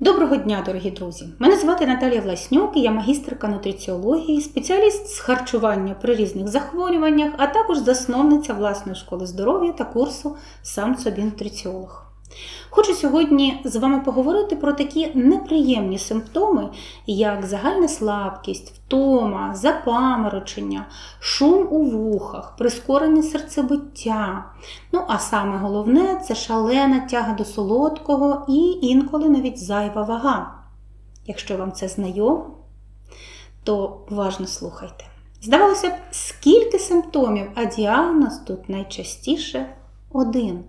Доброго дня, дорогі друзі! Мене звати Наталія Власнюк, і я магістерка нутриціології, спеціаліст з харчування при різних захворюваннях, а також засновниця власної школи здоров'я та курсу Сам собі нутриціолог. Хочу сьогодні з вами поговорити про такі неприємні симптоми, як загальна слабкість, втома, запаморочення, шум у вухах, прискорене серцебиття. Ну, а саме головне це шалена тяга до солодкого і інколи навіть зайва вага. Якщо вам це знайомо, то уважно слухайте. Здавалося б, скільки симптомів, а діагноз тут найчастіше один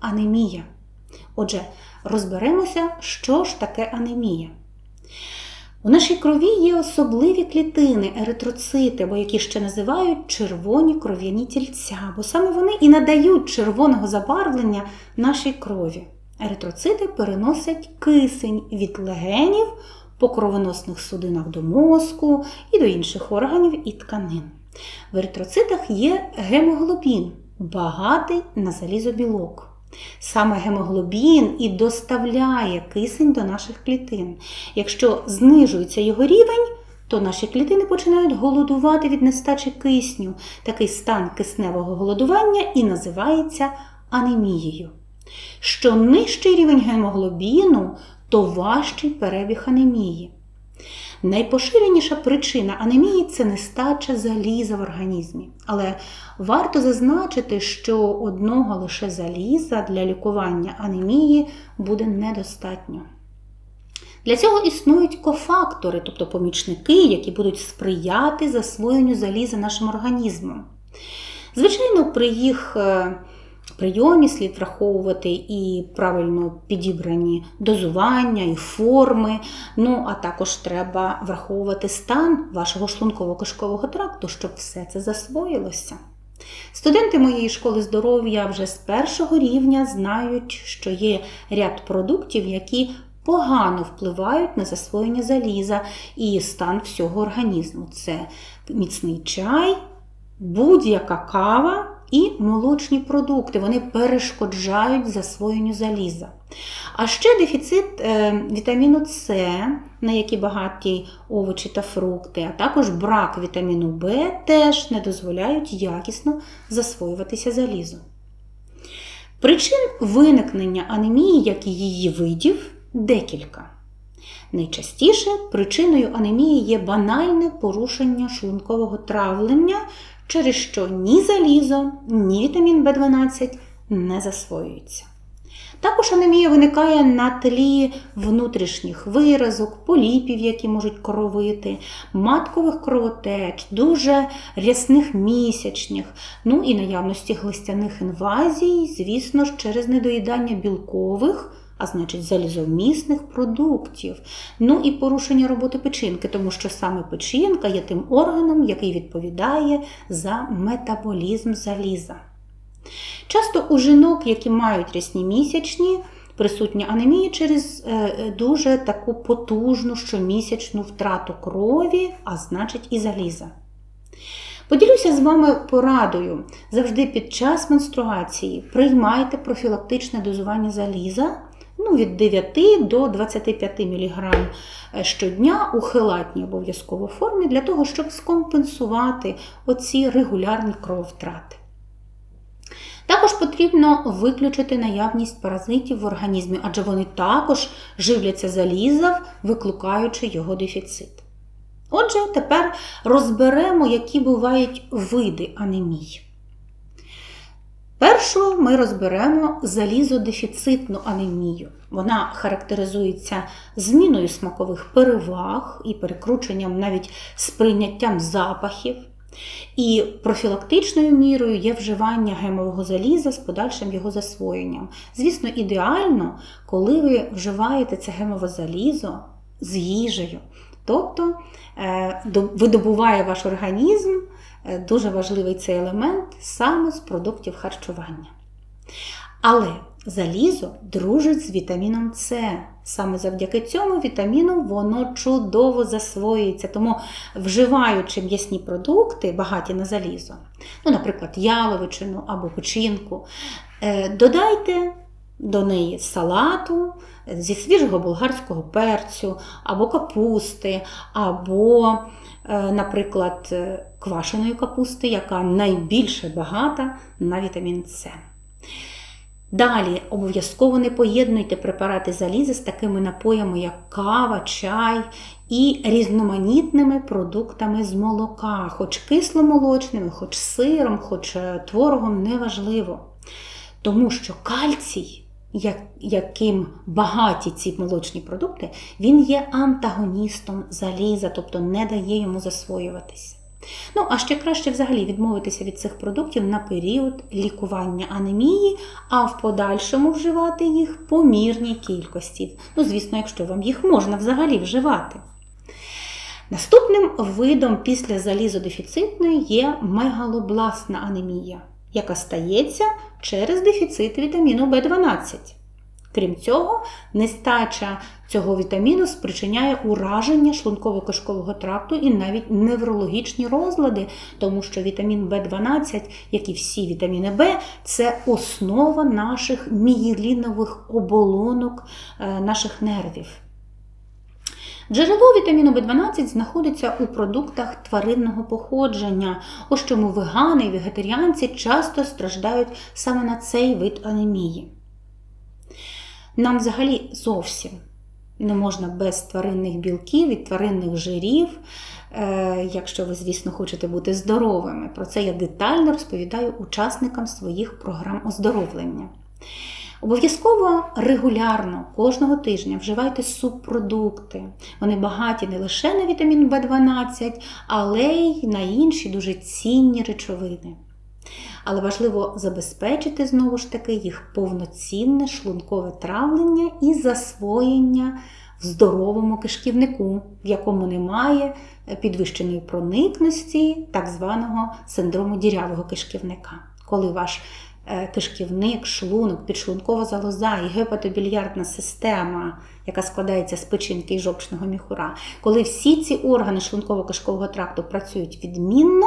анемія. Отже, розберемося, що ж таке анемія. У нашій крові є особливі клітини, еритроцити, або які ще називають червоні кров'яні тільця, бо саме вони і надають червоного забарвлення нашій крові. Еритроцити переносять кисень від легенів по кровоносних судинах до мозку і до інших органів і тканин. В еритроцитах є гемоглобін, багатий на залізобілок. Саме гемоглобін і доставляє кисень до наших клітин. Якщо знижується його рівень, то наші клітини починають голодувати від нестачі кисню. Такий стан кисневого голодування і називається анемією. Що нижчий рівень гемоглобіну, то важчий перебіг анемії. Найпоширеніша причина анемії це нестача заліза в організмі. Але варто зазначити, що одного лише заліза для лікування анемії буде недостатньо. Для цього існують кофактори, тобто помічники, які будуть сприяти засвоєнню заліза нашим організмом. Звичайно, при їх е, прийомі слід враховувати і правильно підібрані дозування, і форми. Ну, а також треба враховувати стан вашого шлунково-кишкового тракту, щоб все це засвоїлося. Студенти моєї школи здоров'я вже з першого рівня знають, що є ряд продуктів, які погано впливають на засвоєння заліза і стан всього організму. Це міцний чай, будь-яка кава і молочні продукти. Вони перешкоджають засвоєнню заліза. А ще дефіцит е, вітаміну С, на які багаті овочі та фрукти, а також брак вітаміну В теж не дозволяють якісно засвоюватися залізу. Причин виникнення анемії, як і її видів, декілька. Найчастіше причиною анемії є банальне порушення шлункового травлення, через що ні залізо, ні вітамін В12 не засвоюються. Також анемія виникає на тлі внутрішніх виразок, поліпів, які можуть кровити, маткових кровотеч, дуже рясних місячних, ну і наявності глистяних інвазій, звісно ж, через недоїдання білкових а значить залізовмісних продуктів. Ну і порушення роботи печінки, тому що саме печінка є тим органом, який відповідає за метаболізм заліза. Часто у жінок, які мають рясні місячні, присутня анемія через е, дуже таку потужну щомісячну втрату крові, а значить і заліза. Поділюся з вами порадою. Завжди під час менструації приймайте профілактичне дозування заліза ну, від 9 до 25 мг щодня у хелатній обов'язково формі для того, щоб скомпенсувати оці регулярні крововтрати. Також потрібно виключити наявність паразитів в організмі, адже вони також живляться заліза, викликаючи його дефіцит. Отже, тепер розберемо, які бувають види анемії. Першу ми розберемо залізодефіцитну анемію. Вона характеризується зміною смакових переваг і перекрученням навіть сприйняттям запахів. І профілактичною мірою є вживання гемового заліза з подальшим його засвоєнням. Звісно, ідеально, коли ви вживаєте це гемове залізо з їжею. Тобто е, видобуває ваш організм дуже важливий цей елемент саме з продуктів харчування. Але залізо дружить з вітаміном С. Саме завдяки цьому вітаміну воно чудово засвоюється. Тому, вживаючи м'ясні продукти, багаті на залізо, ну, наприклад, яловичину або печінку, е, додайте до неї салату зі свіжого болгарського перцю, або капусти, або, е, наприклад, е, квашеної капусти, яка найбільше багата на вітамін С. Далі обов'язково не поєднуйте препарати заліза з такими напоями, як кава, чай і різноманітними продуктами з молока, хоч кисломолочними, хоч сиром, хоч е, творогом, неважливо. Тому що кальцій, яким багаті ці молочні продукти, він є антагоністом заліза, тобто не дає йому засвоюватися. Ну, а ще краще взагалі відмовитися від цих продуктів на період лікування анемії, а в подальшому вживати їх в помірній кількості. Ну, звісно, якщо вам їх можна взагалі вживати. Наступним видом після залізодефіцитної є мегалобластна анемія, яка стається через дефіцит вітаміну В12. Крім цього, нестача цього вітаміну спричиняє ураження шлунково-кишкового тракту і навіть неврологічні розлади, тому що вітамін В12, як і всі вітаміни В, це основа наших мієлінових оболонок е, наших нервів. Джерело вітаміну В12 знаходиться у продуктах тваринного походження, ось чому вегани і вегетаріанці часто страждають саме на цей вид анемії. Нам взагалі зовсім не можна без тваринних білків і тваринних жирів, е, якщо ви, звісно, хочете бути здоровими. Про це я детально розповідаю учасникам своїх програм оздоровлення. Обов'язково регулярно кожного тижня вживайте субпродукти. Вони багаті не лише на вітамін В12, але й на інші дуже цінні речовини. Але важливо забезпечити знову ж таки їх повноцінне шлункове травлення і засвоєння в здоровому кишківнику, в якому немає підвищеної проникності так званого синдрому дірявого кишківника. Коли ваш е, кишківник, шлунок, підшлункова залоза і гепатобільярдна система, яка складається з печінки і жовчного міхура, коли всі ці органи шлунково-кишкового тракту працюють відмінно,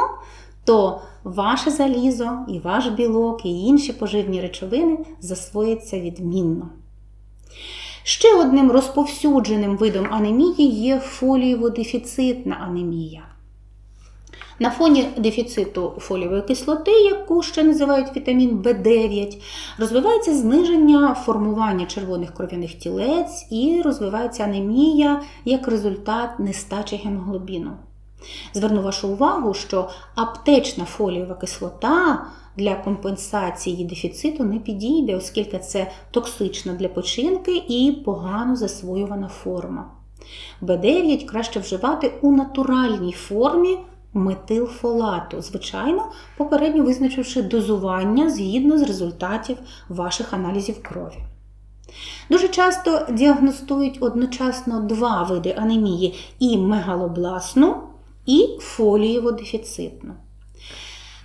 то ваше залізо і ваш білок, і інші поживні речовини засвояться відмінно. Ще одним розповсюдженим видом анемії є фолієводефіцитна анемія. На фоні дефіциту фолієвої кислоти, яку ще називають вітамін В9, розвивається зниження формування червоних кров'яних тілець і розвивається анемія як результат нестачі гемоглобіну. Зверну вашу увагу, що аптечна фолієва кислота для компенсації дефіциту не підійде, оскільки це токсично для печінки і погано засвоювана форма. Б9 краще вживати у натуральній формі метилфолату, звичайно, попередньо визначивши дозування згідно з результатів ваших аналізів крові. Дуже часто діагностують одночасно два види анемії і мегалобласну, і фолієводефіцитну.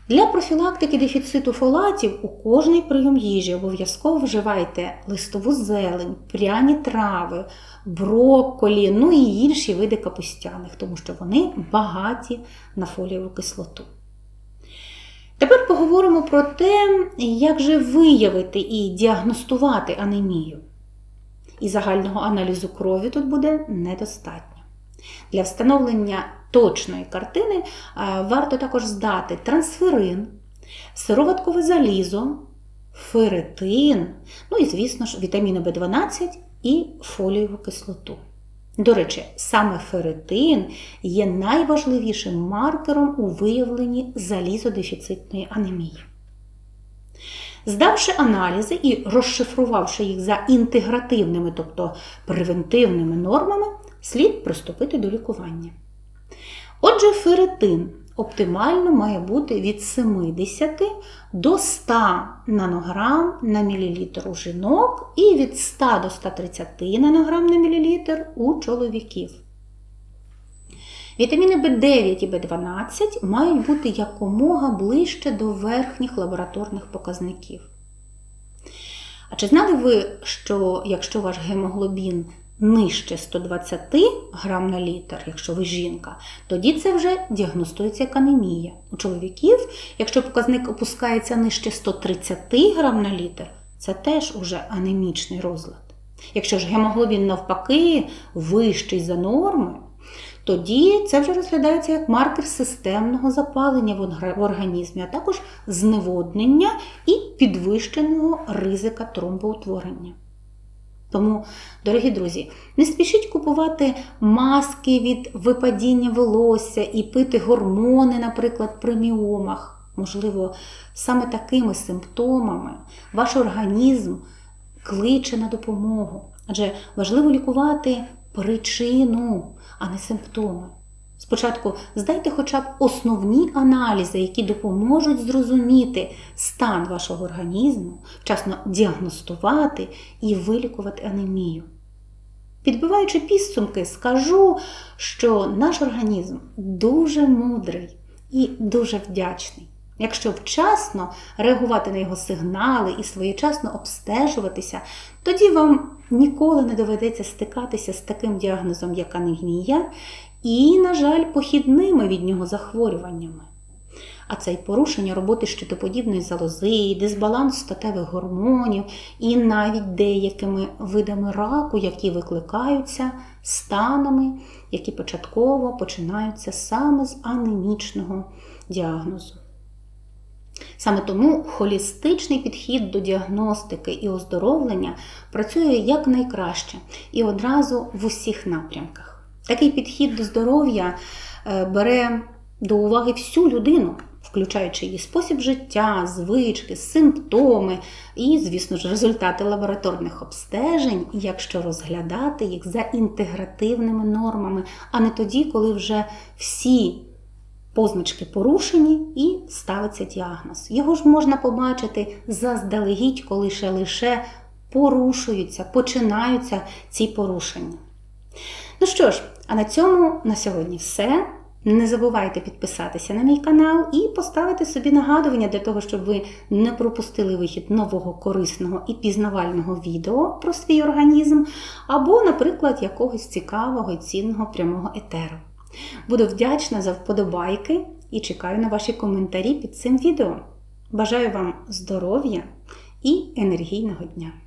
Для профілактики дефіциту фолатів у кожний прийом їжі обов'язково вживайте листову зелень, пряні трави, брокколі, ну і інші види капустяних, тому що вони багаті на фолієву кислоту. Тепер поговоримо про те, як же виявити і діагностувати анемію. І загального аналізу крові тут буде недостатньо. Для встановлення точної картини е, варто також здати трансферин, сироваткове залізо, ферритин, ну і, звісно ж, вітаміни В12 і фолієву кислоту. До речі, саме ферритин є найважливішим маркером у виявленні залізодефіцитної анемії. Здавши аналізи і розшифрувавши їх за інтегративними, тобто превентивними нормами, слід приступити до лікування. Отже, ферритин оптимально має бути від 70 до 100 нанограм на мілілітр у жінок і від 100 до 130 нанограм на мілілітр у чоловіків. Вітаміни В9 і В12 мають бути якомога ближче до верхніх лабораторних показників. А чи знали ви, що якщо ваш гемоглобін нижче 120 грам на літр, якщо ви жінка, тоді це вже діагностується як анемія. У чоловіків, якщо показник опускається нижче 130 грам на літр, це теж уже анемічний розлад. Якщо ж гемоглобін навпаки вищий за норми, тоді це вже розглядається як маркер системного запалення в організмі, а також зневоднення і підвищеного ризика тромбоутворення. Тому, дорогі друзі, не спішіть купувати маски від випадіння волосся і пити гормони, наприклад, при міомах. Можливо, саме такими симптомами ваш організм кличе на допомогу. Адже важливо лікувати причину, а не симптоми. Спочатку здайте хоча б основні аналізи, які допоможуть зрозуміти стан вашого організму, вчасно діагностувати і вилікувати анемію. Підбиваючи підсумки, скажу, що наш організм дуже мудрий і дуже вдячний. Якщо вчасно реагувати на його сигнали і своєчасно обстежуватися, тоді вам ніколи не доведеться стикатися з таким діагнозом, як анемія, і, на жаль, похідними від нього захворюваннями. А це й порушення роботи щитоподібної залози, дисбаланс статевих гормонів і навіть деякими видами раку, які викликаються станами, які початково починаються саме з анемічного діагнозу. Саме тому холістичний підхід до діагностики і оздоровлення працює якнайкраще і одразу в усіх напрямках. Такий підхід до здоров'я е, бере до уваги всю людину, включаючи її спосіб життя, звички, симптоми і, звісно ж, результати лабораторних обстежень, якщо розглядати їх за інтегративними нормами, а не тоді, коли вже всі позначки порушені і ставиться діагноз. Його ж можна побачити заздалегідь, коли ще лише порушуються, починаються ці порушення. Ну що ж, а на цьому на сьогодні все. Не забувайте підписатися на мій канал і поставити собі нагадування для того, щоб ви не пропустили вихід нового корисного і пізнавального відео про свій організм, або, наприклад, якогось цікавого і цінного прямого етеру. Буду вдячна за вподобайки і чекаю на ваші коментарі під цим відео. Бажаю вам здоров'я і енергійного дня!